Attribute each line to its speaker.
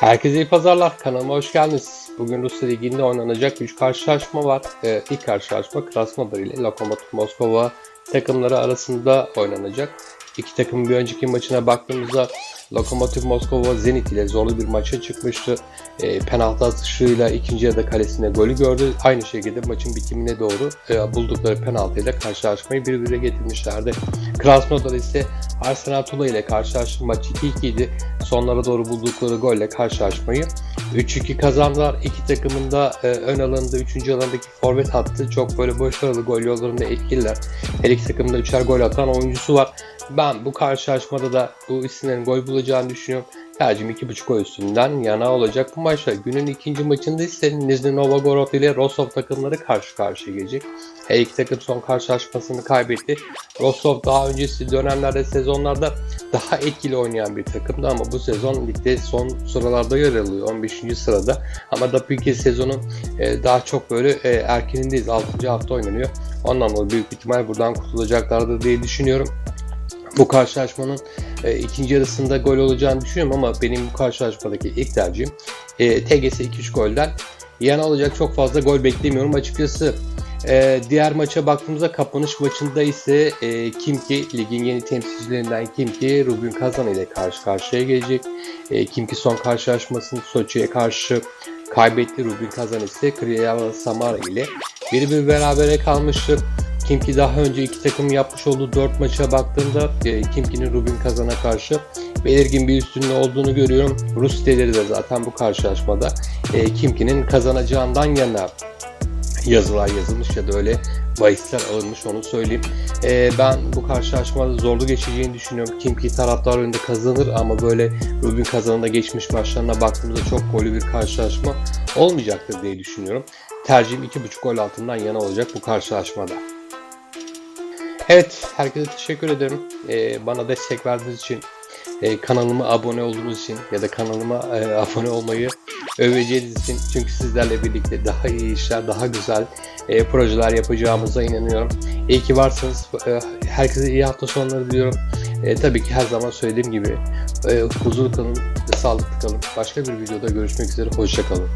Speaker 1: Herkese iyi pazarlar. Kanalıma hoş geldiniz. Bugün Rusya Ligi'nde oynanacak 3 karşılaşma var. Ee, ilk karşılaşma Krasnodar ile Lokomotiv Moskova takımları arasında oynanacak. İki takımın bir önceki maçına baktığımızda Lokomotiv Moskova Zenit ile zorlu bir maça çıkmıştı. E, penaltı atışıyla ikinci yarıda kalesine golü gördü. Aynı şekilde maçın bitimine doğru e, buldukları penaltıyla karşılaşmayı birbirine getirmişlerdi. Krasnodar ise Arsenal Tula ile karşılaştı. Maç 2-2 idi. Sonlara doğru buldukları golle karşılaşmayı 3-2 kazandılar. İki takımın da e, ön alanında 3. alandaki forvet hattı çok böyle başarılı gol yollarında etkililer. Her iki takımda üçer gol atan oyuncusu var. Ben bu karşılaşmada da bu isimlerin gol bulacağını düşünüyorum. Tercihim 2.5 gol üstünden yana olacak bu maçta. Günün ikinci maçında ise Nizhny Novgorod ile Rostov takımları karşı karşıya gelecek. Her iki takım son karşılaşmasını kaybetti. Rostov daha öncesi dönemlerde sezonlarda daha etkili oynayan bir takımdı ama bu sezon ligde son sıralarda yer alıyor 15. sırada. Ama da bir sezonun e, daha çok böyle e, erkenindeyiz 6. hafta oynanıyor. Ondan dolayı büyük ihtimal buradan kurtulacaklardır diye düşünüyorum. Bu karşılaşmanın e, ikinci yarısında gol olacağını düşünüyorum ama benim bu karşılaşmadaki ilk tercihim e, TGS 2-3 golden yana olacak çok fazla gol beklemiyorum açıkçası. E, diğer maça baktığımızda kapanış maçında ise e, Kimki ligin yeni temsilcilerinden Kimki Rubin Kazan ile karşı karşıya gelecek. E, Kimki son karşılaşmasını Soçi'ye karşı kaybetti. Rubin Kazan ise Kriyava Samara ile bir bir berabere kalmıştı. Kimki daha önce iki takım yapmış olduğu 4 maça baktığımda e, Kimki'nin Rubin Kazan'a karşı belirgin bir üstünlüğü olduğunu görüyorum. Rus siteleri de zaten bu karşılaşmada e, Kimki'nin kazanacağından yana yazılar yazılmış ya da öyle bahisler alınmış onu söyleyeyim. E, ben bu karşılaşmada zorlu geçeceğini düşünüyorum. Kimki taraftar önünde kazanır ama böyle Rubin Kazan'ın geçmiş maçlarına baktığımızda çok golü bir karşılaşma olmayacaktır diye düşünüyorum. Tercihim 2.5 gol altından yana olacak bu karşılaşmada. Evet, herkese teşekkür ederim. Ee, bana destek verdiğiniz için, e, kanalıma abone olduğunuz için ya da kanalıma e, abone olmayı öveceğiniz için. Çünkü sizlerle birlikte daha iyi işler, daha güzel e, projeler yapacağımıza inanıyorum. İyi ki varsınız. E, herkese iyi hafta sonları diliyorum. E, tabii ki her zaman söylediğim gibi e, huzur kalın, sağlıklı kalın. Başka bir videoda görüşmek üzere. Hoşçakalın.